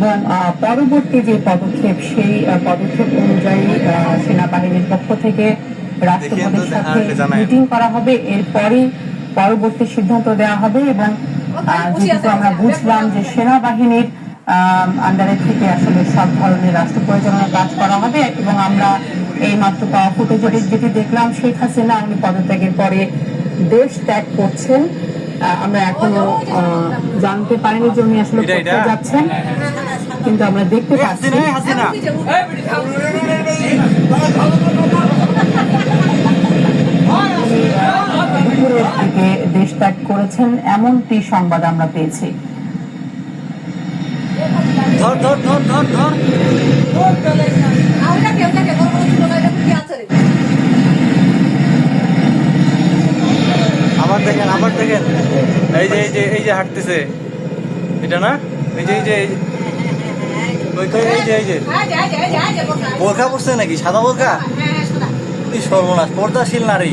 এবং পরবর্তী যে পদক্ষেপ সেই পদক্ষেপ অনুযায়ী সেনাবাহিনীর পক্ষ থেকে রাষ্ট্রপতির সাথে মিটিং করা হবে এরপরই পরবর্তী সিদ্ধান্ত দেওয়া হবে এবং যেহেতু আমরা বুঝলাম যে সেনাবাহিনীর আন্ডারে থেকে আসলে সব ধরনের রাষ্ট্র পরিচালনার কাজ করা হবে এবং আমরা এই মাত্র পাওয়া ফুটেজে যেটি দেখলাম শেখ হাসিনা উনি পদত্যাগের পরে দেশ ত্যাগ করছেন আহ, আমরা এখনও আহ, জানতে পারিনি যে উনি আসলে যাচ্ছেন কিন্তু আমরা দেখতে পাচ্ছি। দিকে দেশ ত্যাগ করেছেন এমনটি সংবাদ আমরা পেয়েছি। ধর ধর ধর ধর ধর। না আবার দেখেন আবার দেখেন। এই যে এই যে এই যে হাঁটতেছে। এটা না? এই যে এই যে। এই যে- এই যে হ্যাঁ বোরখা পড়ছে নাকি? সাদা বোরখা? হ্যাঁ হ্যাঁ সর্বনাশ পর্দাশীল নারী।